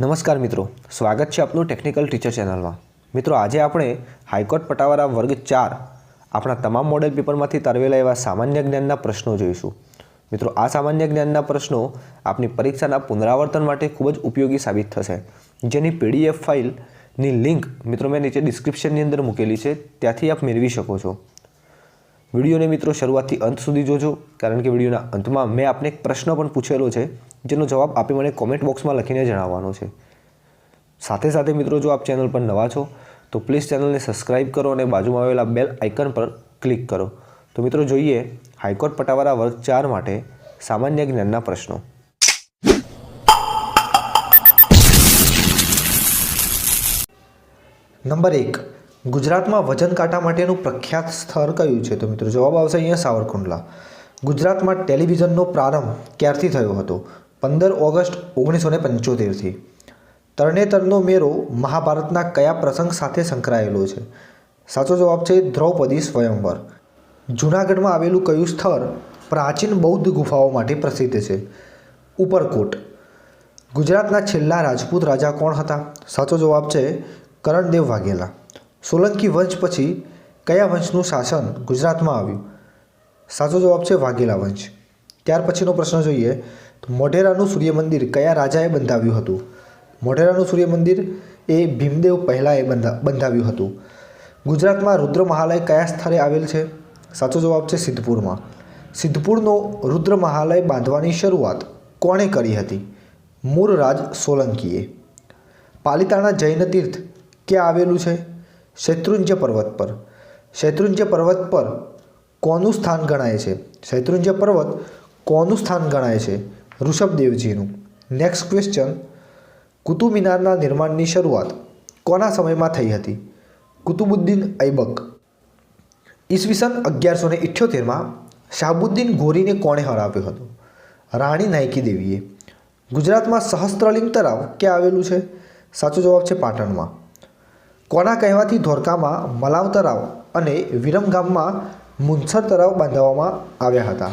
નમસ્કાર મિત્રો, સ્વાગત છે આપનું ટેકનિકલ ટીચર ચેનલમાં મિત્રો, આજે આપણે હાઈકોર્ટ પટાવાળા વર્ગ ચાર આપણા તમામ મોડેલ પેપરમાંથી તારવેલા એવા સામાન્ય જ્ઞાનના પ્રશ્નો જોઈશું. મિત્રો, આ સામાન્ય જ્ઞાનના પ્રશ્નો આપની પરીક્ષાના પુનરાવર્તન માટે ખૂબ જ ઉપયોગી સાબિત થશે. જેની પીડીએફ ફાઇલની લિંક મિત્રો મેં નીચે ડિસ્ક્રિપ્શનની અંદર મૂકેલી છે, ત્યાંથી આપ મેળવી શકો છો. વિડીયોને મિત્રો શરૂઆતથી અંત સુધી જોજો, કારણ કે વિડીયોના અંતમાં મેં આપને એક પ્રશ્ન પણ પૂછેલો છે, જેનો જવાબ આપે મને કોમેન્ટ બોક્સમાં લખીને જણાવવાનો છે. સાથે સાથે મિત્રો જો આપ ચેનલ પર નવા છો, તો પ્લીઝ ચેનલને સબસ્ક્રાઇબ કરો અને બાજુમાં આવેલા બેલ આઇકન પર ક્લિક કરો. તો મિત્રો જોઈએ, હાઈકોર્ટ પટાવાળા વર્ગ ચાર માટે સામાન્ય જ્ઞાનના પ્રશ્નો. નંબર એક ગુજરાતમાં વજન કાંટા માટેનું પ્રખ્યાત સ્થળ કયું છે? તો મિત્રો જવાબ આવશે અહીંયા સાવરકુંડલા. ગુજરાતમાં ટેલિવિઝનનો પ્રારંભ ક્યારથી થયો હતો? પંદર ઓગસ્ટ ઓગણીસો ને પંચોતેરથી. તરણેતરનો મેળો મહાભારતના કયા પ્રસંગ સાથે સંકળાયેલો છે? સાચો જવાબ છે દ્રૌપદી સ્વયંવર. જૂનાગઢમાં આવેલું કયું સ્થળ પ્રાચીન બૌદ્ધ ગુફાઓ માટે પ્રસિદ્ધ છે? ઉપરકોટ. ગુજરાતના છેલ્લા રાજપૂત રાજા કોણ હતા? સાચો જવાબ છે કરણદેવ વાઘેલા. સોલંકી વંશ પછી કયા વંશનું શાસન ગુજરાતમાં આવ્યું? સાચો જવાબ છે વાઘેલા વંશ. ત્યાર પછીનો પ્રશ્ન જોઈએ તો મોઢેરાનું સૂર્ય મંદિર કયા રાજાએ બંધાવ્યું હતું? મોઢેરાનું સૂર્ય મંદિર એ ભીમદેવ પહેલાંએ બંધા, બંધાવ્યું હતું. ગુજરાતમાં રુદ્ર મહાલય કયા સ્થળે આવેલ છે? સાચો જવાબ છે સિદ્ધપુરમાં. સિદ્ધપુરનો રુદ્ર મહાલય બાંધવાની શરૂઆત કોણે કરી હતી? મૂળરાજ સોલંકીએ. પાલિતાણા જૈન તીર્થ ક્યાં આવેલું છે? શૈત્રુંજ્ય પર્વત પર. શેત્રુંજ્ય પર્વત પર કોનું સ્થાન ગણાય છે? શેત્રુંજ્ય પર્વત કોનું સ્થાન ગણાય છે? ઋષભદેવજીનું. નેક્સ્ટ ક્વેશ્ચન કુતુબ મિનારના નિર્માણની શરૂઆત કોના સમયમાં થઈ હતી? કુતુબુદ્દીન ઐબક. ઈસવીસન અગિયારસો ને ઇઠ્યોતેરમાં શાહબુદ્દીન ગોરીને કોણે હરાવ્યો હતો? રાણી નાયકી દેવીએ ગુજરાતમાં સહસ્ત્રલિંગ તળાવ ક્યાં આવેલું છે? સાચો જવાબ છે પાટણમાં. કોના કહેવાથી ધોરકામાં મલાવ તળાવ અને વિરમગામમાં મુનસર તળાવ બાંધવામાં આવ્યા હતા?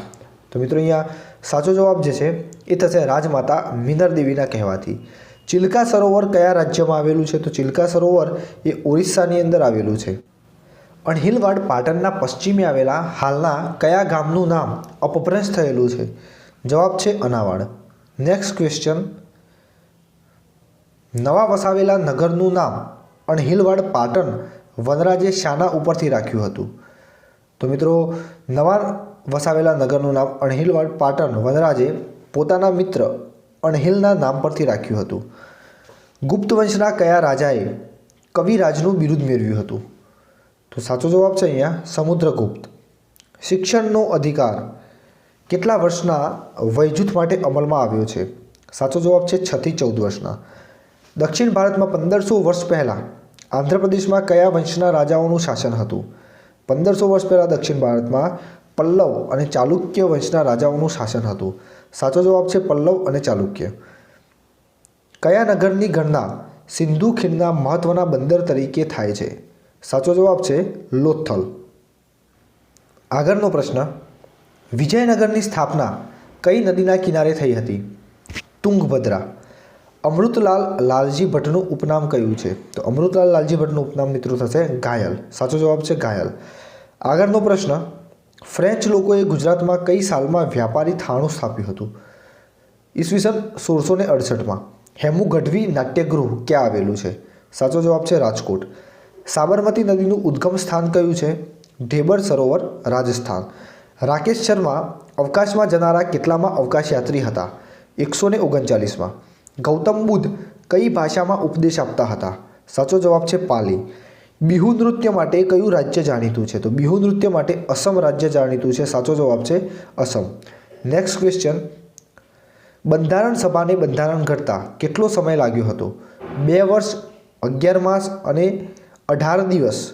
તો મિત્રો અહીંયા સાચો જવાબ જે છે, એ થશે રાજમાતા મિનર દેવીના કહેવાથી. ચિલ્કા સરોવર કયા રાજ્યમાં આવેલું છે? તો ચિલ્કા સરોવર એ ઓરિસ્સાની અંદર આવેલું છે. અણહિલવાડ પાટણના પશ્ચિમે આવેલા હાલના કયા ગામનું નામ અપભ્રંશ થયેલું છે? જવાબ છે અનાવાડ. નેક્સ્ટ ક્વેશ્ચન નવા વસાવેલા નગરનું નામ અણહિલવાડ પાટણ વનરાજે શાના ઉપરથી રાખ્યું હતું. તો મિત્રો, નવા વસાવેલા નગરનું નામ અણહિલવાડ પાટણ વનરાજે પોતાના મિત્ર અણહિલના નામ પરથી રાખ્યું હતું. ગુપ્ત વંશના કયા રાજાએ કવિરાજનું બિરુદ મેળવ્યું હતું? તો સાચો જવાબ છે અહીંયા સમુદ્રગુપ્ત. શિક્ષણનો અધિકાર કેટલા વર્ષના વયજૂથ માટે અમલમાં આવ્યો છે? સાચો જવાબ છે છથી ચૌદ વર્ષના. દક્ષિણ ભારતમાં પંદરસો વર્ષ પહેલાં આંધ્રપ્રદેશમાં કયા વંશના રાજાઓનું શાસન હતું? પંદરસો વર્ષ પહેલાં દક્ષિણ ભારતમાં પલ્લવ અને ચાલુક્ય વંશના રાજાઓનું શાસન હતું. સાચો જવાબ છે પલ્લવ અને ચાલુક્ય. કયા નગરની ગણના સિંધુ ખીણના મહત્ત્વના બંદર તરીકે થાય છે? સાચો જવાબ છે લોથલ. આગળનો પ્રશ્ન, વિજયનગરની સ્થાપના કઈ નદીના કિનારે થઈ હતી? તુંગભદ્રા. અમૃતલાલ લાલજી ભટ્ટનું ઉપનામ કયું છે? તો અમૃતલાલ લાલજી ભટ્ટનું ઉપનામ મિત્રો થશે ઘાયલ. સાચો જવાબ છે ઘાયલ. આગળનો પ્રશ્ન, ફ્રેન્ચ લોકોએ ગુજરાતમાં કઈ સાલમાં વ્યાપારી થાણું સ્થાપ્યું હતું? ઈસવીસન સોળસો ને અડસઠમાં. હેમુ ગઢવી નાટ્યગૃહ ક્યાં આવેલું છે? સાચો જવાબ છે રાજકોટ. સાબરમતી નદીનું ઉદ્ગમ સ્થાન કયું છે? ઢેબર સરોવર, રાજસ્થાન. રાકેશ શર્મા અવકાશમાં જનારા કેટલામાં અવકાશયાત્રી હતા? એકસો ને ઓગણચાલીસમાં. ગૌતમ બુદ્ધ કઈ ભાષામાં ઉપદેશ આપતા હતા? સાચો જવાબ છે પાલી. બિહુ નૃત્ય માટે કયું રાજ્ય જાણીતું છે? તો બિહુ નૃત્ય માટે અસમ રાજ્ય જાણીતું છે. સાચો જવાબ છે અસમ. નેક્સ્ટ ક્વેશ્ચન બંધારણ સભાને બંધારણ ઘડતા કેટલો સમય લાગ્યો હતો? બે વર્ષ, અગિયાર માસ અને અઢાર દિવસ.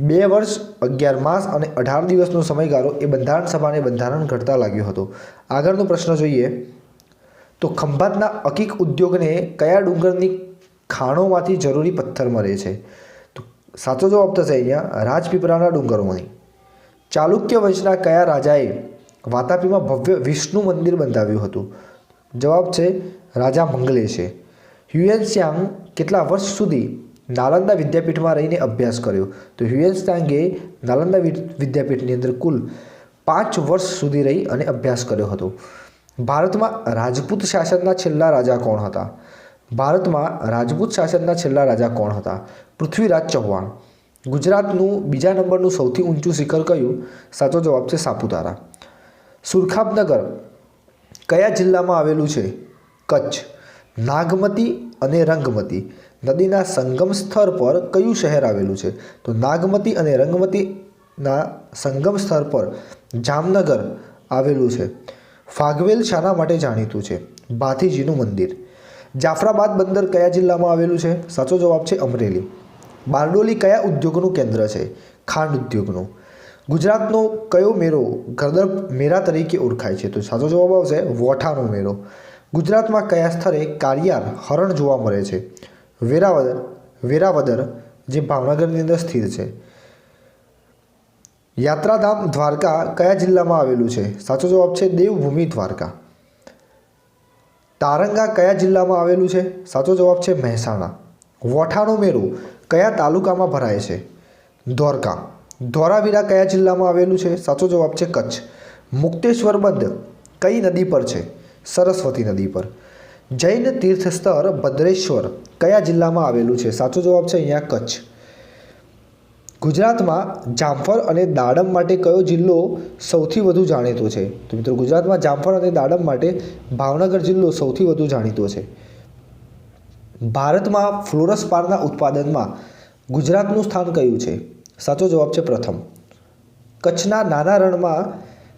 બે વર્ષ, અગિયાર માસ અને અઢાર દિવસનો સમયગાળો એ બંધારણ સભાને બંધારણ ઘડતા લાગ્યો હતો. આગળનો પ્રશ્ન જોઈએ. તો ખંભાતના અકીક ઉદ્યોગને કયા ડુંગરની ખાણોમાંથી જરૂરી પથ્થર મળે છે? તો સાચો જવાબ થશે અહીંયા રાજપીપળાના ડુંગરોમાંથી. ચાલુક્ય વંશના કયા રાજાએ વાતાપીમાં ભવ્ય વિષ્ણુ મંદિર બંધાવ્યું હતું? જવાબ છે રાજા મંગલેશે. હ્યુએન ત્સાંગ કેટલા વર્ષ સુધી નાલંદા વિદ્યાપીઠમાં રહીને અભ્યાસ કર્યો? તો હ્યુએન ત્સાંગે નાલંદા વિદ્યાપીઠની અંદર કુલ પાંચ વર્ષ સુધી રહી અને અભ્યાસ કર્યો હતો. ભારતમાં રાજપૂત શાસનના છેલ્લા રાજા કોણ હતા? ભારતમાં રાજપૂત શાસનના છેલ્લા રાજા કોણ હતા? પૃથ્વીરાજ ચૌહાણ. ગુજરાતનું બીજા નંબરનું સૌથી ઊંચું શિખર કયું? સાચો જવાબ છે સાપુતારા. સુરખાબનગર. કયા જિલ્લામાં આવેલું છે? કચ્છ. નાગમતી અને રંગમતી. નદીના સંગમ સ્થળ પર કયું શહેર આવેલું છે? તો નાગમતી અને રંગમતીના સંગમ સ્થળ પર જામનગર આવેલું છે. ફાગવેલ શાના માટે જાણીતું છે. ભાથીજીનું મંદિર. જાફરાબાદ બંદર કયા જિલ્લામાં આવેલું છે? સાચો જવાબ છે અમરેલી. બારડોલી કયા ઉદ્યોગનું કેન્દ્ર છે? ખાંડ ઉદ્યોગનું. ગુજરાતનો કયો મેળો ગરદર મેળા તરીકે ઓળખાય છે? તો સાચો જવાબ આવશે વોઠાનો મેળો. ગુજરાતમાં કયા સ્થળે કારિયાર હરણ જોવા મળે છે? વેરાવદર વેરાવદર, જે ભાવનગરની અંદર સ્થિત છે. યાત્રાધામ દ્વારકા કયા જિલ્લામાં આવેલું છે? સાચો જવાબ છે દેવભૂમિ દ્વારકા. તારંગા કયા જિલ્લામાં આવેલું છે? સાચો જવાબ છે મહેસાણા. વોઠાણું મેળો કયા તાલુકામાં ભરાય છે? દ્વારકા. ધોરાવીરા કયા જિલ્લામાં આવેલું છે? સાચો જવાબ છે કચ્છ. મુક્તેશ્વર બંધ કઈ નદી પર છે? સરસ્વતી નદી પર. જૈન તીર્થસ્થળ ભદ્રેશ્વર કયા જિલ્લામાં આવેલું છે? સાચો જવાબ છે અહીંયા કચ્છ. ગુજરાતમાં જામફળ અને દાડમ માટે કયો જિલ્લો સૌથી વધુ જાણીતો છે? તો મિત્રો, ગુજરાતમાં જામફળ અને દાડમ માટે ભાવનગર જિલ્લો સૌથી વધુ જાણીતો છે. ભારતમાં ફ્લોરસ પારના ઉત્પાદનમાં ગુજરાતનું સ્થાન કયું છે? સાચો જવાબ છે પ્રથમ. કચ્છના નાના રણમાં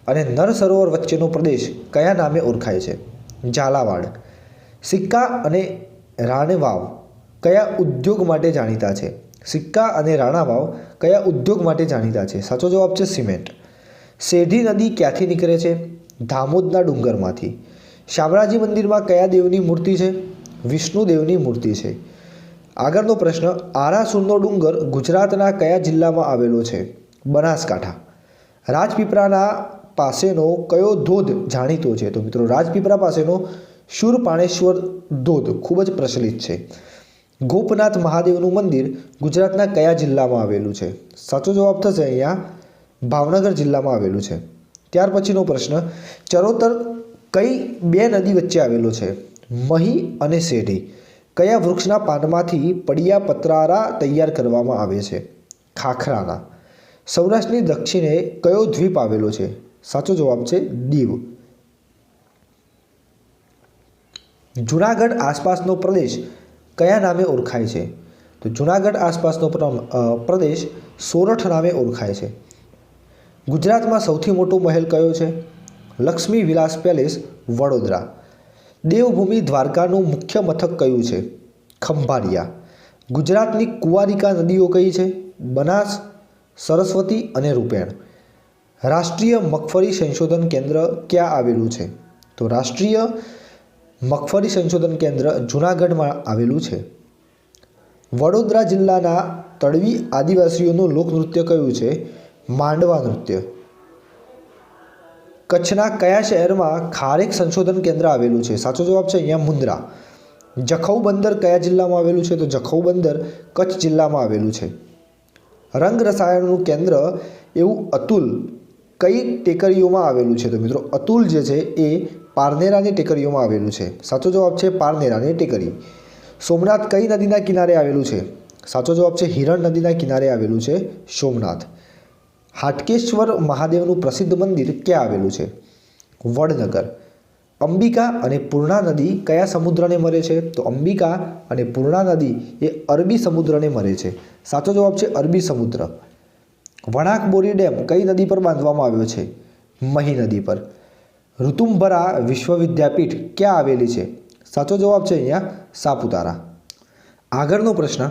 અને નર સરોવર વચ્ચેનો પ્રદેશ કયા નામે ઓળખાય છે? ઝાલાવાડ. સિક્કા અને રાણવાવ કયા ઉદ્યોગ માટે જાણીતા છે? સિક્કા અને રાણાવાવ કયા ઉદ્યોગ માટે જાણીતા છે? સાચો જવાબ છે સિમેન્ટ. શેઢી નદી ક્યાંથી નીકળે છે? ધામોદના ડુંગરમાંથી. શામળાજી મંદિરમાં કયા દેવની મૂર્તિ છે? વિષ્ણુદેવની મૂર્તિ છે. આગળનો પ્રશ્ન, આરાસુરનો ડુંગર ગુજરાતના કયા જિલ્લામાં આવેલો છે? બનાસકાંઠા. રાજપીપળાના પાસેનો કયો ધોધ જાણીતો છે? તો મિત્રો, રાજપીપળા પાસેનો શૂરપાણેશ્વર ધોધ ખૂબ જ પ્રચલિત છે. ગોપનાથ મહાદેવનું મંદિર ગુજરાતના કયા જિલ્લામાં આવેલું છે? સાચો જવાબ થશે અહીંયા ભાવનગર જિલ્લામાં આવેલું છે. ત્યાર પછીનો પ્રશ્ન, ચરોતર કઈ બે નદી વચ્ચે આવેલો છે? મહી અને શેઢી. કયા વૃક્ષના પાનમાંથી પડિયા પતરારા તૈયાર કરવામાં આવે છે? ખાખરાના. સૌરાષ્ટ્રની દક્ષિણે કયો દ્વીપ આવેલો છે? સાચો જવાબ છે દીવ. જુનાગઢ આસપાસનો પ્રદેશ કયા નામે ઓળખાય છે? તો જુનાગઢ આસપાસનો પ્રદેશ સોરઠ નામે ઓળખાય છે. ગુજરાતમાં સૌથી મોટો મહેલ કયો છે? લક્ષ્મી વિલાસ પેલેસ, વડોદરા. દેવભૂમિ દ્વારકાનું મુખ્ય મથક કયું છે? ખંભાળિયા ગુજરાતની કુંવારિકા નદીઓ કઈ છે? બનાસ, સરસ્વતી અને રૂપેણ. રાષ્ટ્રીય મગફળી સંશોધન કેન્દ્ર ક્યાં આવેલું છે? તો રાષ્ટ્રીય મગફળી સંશોધન કેન્દ્ર જૂનાગઢમાં આવેલું છે. વડોદરા જિલ્લાના તળવી આદિવાસીઓનું લોકનૃત્ય કયું છે? માંડવા નૃત્ય. કચ્છના કયા શહેરમાં ખારેક સંશોધન કેન્દ્ર આવેલું છે? સાચો જવાબ છે અહીંયા મુન્દ્રા. જખૌ બંદર કયા જિલ્લામાં આવેલું છે? તો જખૌ બંદર કચ્છ જિલ્લામાં આવેલું છે. રંગ રસાયણનું કેન્દ્ર એવું અતુલ કઈ ટેકરીઓમાં આવેલું છે તો મિત્રો અતુલ જે છે એ પારનેરાની ટેકરીઓમાં આવેલું છે. સાચો જવાબ છે પારનેરાની ટેકરી. સોમનાથ કઈ નદીના કિનારે આવેલું છે? સાચો જવાબ છે હિરણ નદીના કિનારે આવેલું છે સોમનાથ. હાટકેશ્વર મહાદેવનું પ્રસિદ્ધ મંદિર ક્યાં આવેલું છે? વડનગર. અંબિકા અને પૂર્ણા નદી કયા સમુદ્રને મરે છે? તો અંબિકા અને પૂર્ણા નદી એ અરબી સમુદ્રને મરે છે. સાચો જવાબ છે અરબી સમુદ્ર. વણાક બોરી ડેમ કઈ નદી પર બાંધવામાં આવ્યો છે? મહી નદી પર. ઋતુંભરા વિશ્વવિદ્યાપીઠ ક્યાં આવેલી છે? સાચો જવાબ છે અહીંયા સાપુતારા. આગળનો પ્રશ્ન,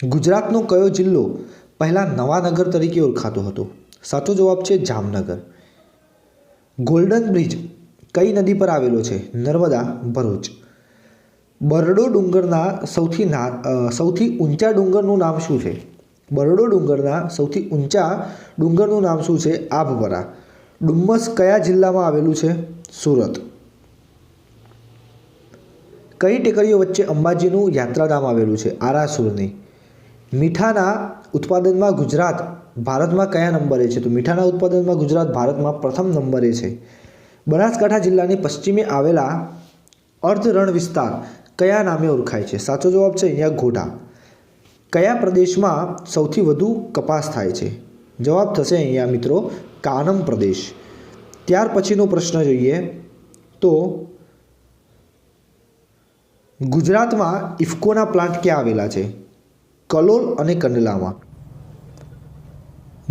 ગુજરાતનો કયો જિલ્લો પહેલાં નવાનગર તરીકે ઓળખાતો હતો? સાચો જવાબ છે જામનગર. ગોલ્ડન બ્રિજ કઈ નદી પર આવેલો છે? નર્મદા ભરૂચ. બરડો ડુંગરના સૌથી સૌથી ઊંચા ડુંગરનું નામ શું છે? બરડો ડુંગરના સૌથી ઊંચા ડુંગરનું નામ શું છે? આભવરા ડુમ્મસ કયા જિલ્લામાં આવેલું છે? સુરત. કઈ ટેકરીઓ વચ્ચે અંબાજીનું યાત્રાધામ આવેલું છે? આરાસુરની. મીઠાના ઉત્પાદનમાં ગુજરાત ભારતમાં કયા નંબરે છે? તો મીઠાના ઉત્પાદનમાં ગુજરાત ભારતમાં પ્રથમ નંબરે છે. બનાસકાંઠા જિલ્લાની પશ્ચિમે આવેલા અર્ધ રણ વિસ્તાર કયા નામે ઓળખાય છે? સાચો જવાબ છે અહીંયા ઘોડા કયા પ્રદેશમાં સૌથી વધુ કપાસ થાય છે? જવાબ થશે અહીંયા મિત્રો કાનમ પ્રદેશ. ત્યાર પછીનો પ્રશ્ન જોઈએ તો ગુજરાતમાં ઇફકોના પ્લાન્ટ ક્યાં આવેલા છે? કલોલ અને કંડલામાં.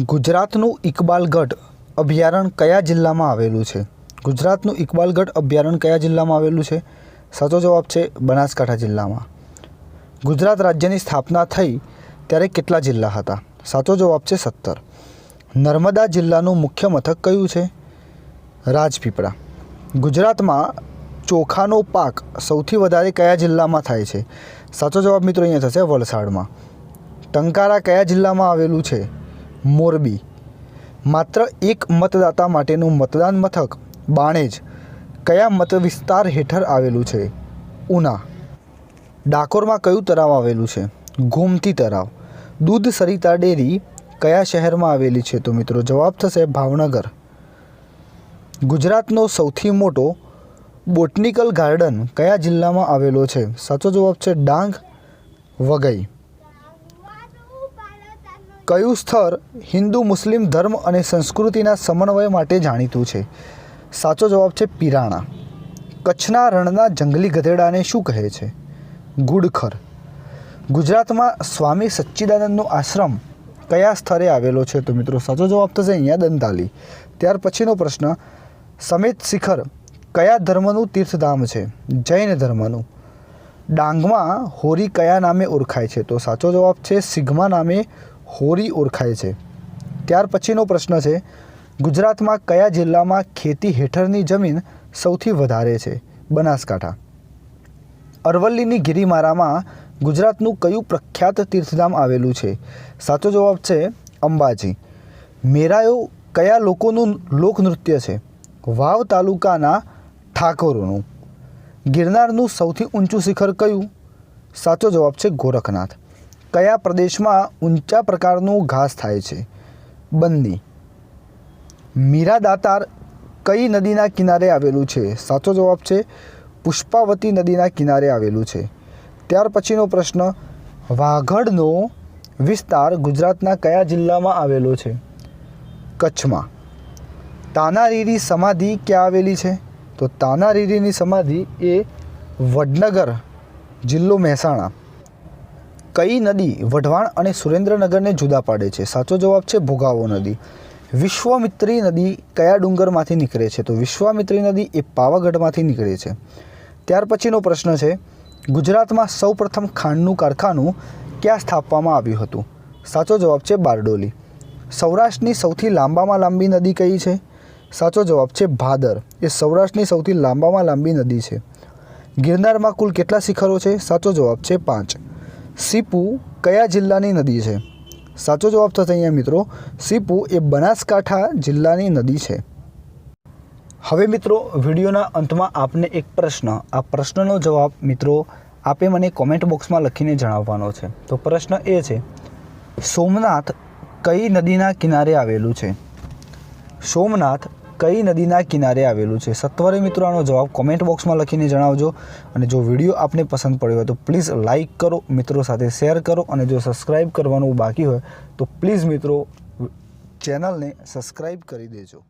ગુજરાતનું ઇકબાલગઢ અભયારણ્ય કયા જિલ્લામાં આવેલું છે? ગુજરાતનું ઇકબાલગઢ અભયારણ્ય કયા જિલ્લામાં આવેલું છે? સાચો જવાબ છે બનાસકાંઠા જિલ્લામાં. ગુજરાત રાજ્યની સ્થાપના થઈ ત્યારે કેટલા જિલ્લા હતા? સાચો જવાબ છે સત્તર. નર્મદા જિલ્લાનું મુખ્ય મથક કયું છે? રાજપીપળા. ગુજરાતમાં ચોખાનો પાક સૌથી વધારે કયા જિલ્લામાં થાય છે? સાચો જવાબ મિત્રો અહીંયા થશે વલસાડમાં. ટંકારા કયા જિલ્લામાં આવેલું છે? મોરબી. માત્ર એક મતદાતા માટેનું મતદાન મથક બાણેજ. કયા મત વિસ્તાર હેઠળ આવેલું છે? ઉના. ડાકોરમાં કયું તળાવ આવેલું છે? ગોમતી તળાવ. દૂધ સરિતા ડેરી કયા શહેરમાં આવેલી છે તો મિત્રો જવાબ થશે ભાવનગર. ગુજરાતનો સૌથી મોટો બોટનિકલ ગાર્ડન કયા જિલ્લામાં આવેલો છે? સાચો જવાબ છે ડાંગ વગઈ કયું સ્થળ હિન્દુ મુસ્લિમ ધર્મ અને સંસ્કૃતિના સમન્વય માટે જાણીતું છે? સાચો જવાબ છે પિરાણા. કચ્છના રણના જંગલી ગધેડાને શું કહે છે? ગુડખર. ગુજરાતમાં સ્વામી સચ્ચિદાનંદનો આશ્રમ કયા સ્થળે આવેલો છે તો મિત્રો સાચો જવાબ થશે અહીંયા દંતાલી. ત્યાર પછીનો પ્રશ્ન, સમિત શિખર કયા ધર્મનું તીર્થધામ છે? જૈન ધર્મનું. ડાંગમાં હોરી કયા નામે ઓળખાય છે? તો સાચો જવાબ છે, સિગ્મા નામે હોરી ઓળખાય છે. ત્યાર પછીનો પ્રશ્ન છે, ગુજરાતમાં કયા જિલ્લામાં ખેતી હેઠળની જમીન સૌથી વધારે છે? બનાસકાંઠા. અરવલ્લીની ગિરિમારામાં ગુજરાતનું કયું પ્રખ્યાત તીર્થધામ આવેલું છે? સાચો જવાબ છે અંબાજી. મેરાયો કયા લોકોનું લોકનૃત્ય છે? વાવ તાલુકાના ઠાકોરોનું. ગિરનારનું સૌથી ઊંચું શિખર કયું? સાચો જવાબ છે ગોરખનાથ. કયા પ્રદેશમાં ઊંચા પ્રકારનું ઘાસ થાય છે? બંદી. મીરા દાતાર કઈ નદીના કિનારે આવેલું છે? સાચો જવાબ છે પુષ્પાવતી નદીના કિનારે આવેલું છે. ત્યાર પછીનો પ્રશ્ન વાગડનો વિસ્તાર ગુજરાતના કયા જિલ્લામાં આવેલો છે? કચ્છમાં. તાનારીરી સમાધિ ક્યાં આવેલી છે? તો તાનારીરીની સમાધિ એ વડનગર જિલ્લો મહેસાણા. કઈ નદી વઢવાણ અને સુરેન્દ્રનગરને જુદા પાડે છે? સાચો જવાબ છે ભોગાવો નદી. વિશ્વામિત્રી નદી કયા ડુંગરમાંથી નીકળે છે? તો વિશ્વામિત્રી નદી એ પાવાગઢમાંથી નીકળે છે. ત્યાર પછીનો પ્રશ્ન છે, ગુજરાતમાં સૌપ્રથમ ખાંડનું કારખાનું ક્યાં સ્થાપવામાં આવ્યું હતું? સાચો જવાબ છે બારડોલી. સૌરાષ્ટ્રની સૌથી લાંબામાં લાંબી નદી કઈ છે? સાચો જવાબ છે ભાદર. એ સૌરાષ્ટ્રની સૌથી લાંબામાં લાંબી નદી છે. ગિરનારમાં કુલ કેટલા શિખરો છે? સાચો જવાબ છે પાંચ. સીપુ કયા જિલ્લાની નદી છે? સાચો જવાબ થશે અહીંયા મિત્રો, સીપુ એ બનાસકાંઠા જિલ્લાની નદી છે. હવે મિત્રો, વિડીયોના અંતમાં આપને એક પ્રશ્ન. આ પ્રશ્નનો જવાબ, મિત્રો, આપે મને કોમેન્ટ બોક્સમાં લખીને જણાવવાનો છે. તો પ્રશ્ન એ છે, સોમનાથ કઈ નદીના કિનારે આવેલું છે? સોમનાથ કઈ નદીના કિનારે આવેલું છે? સત્વરે મિત્રો, આનો જવાબ કોમેન્ટ બોક્સમાં લખીને જણાવજો. અને જો વીડિયો આપને પસંદ પડ્યો હોય તો પ્લીઝ લાઇક કરો, મિત્રો સાથે શેર કરો, અને જો સબસ્ક્રાઈબ કરવાનું બાકી હોય તો પ્લીઝ મિત્રો, ચેનલને સબસ્ક્રાઈબ કરી દેજો.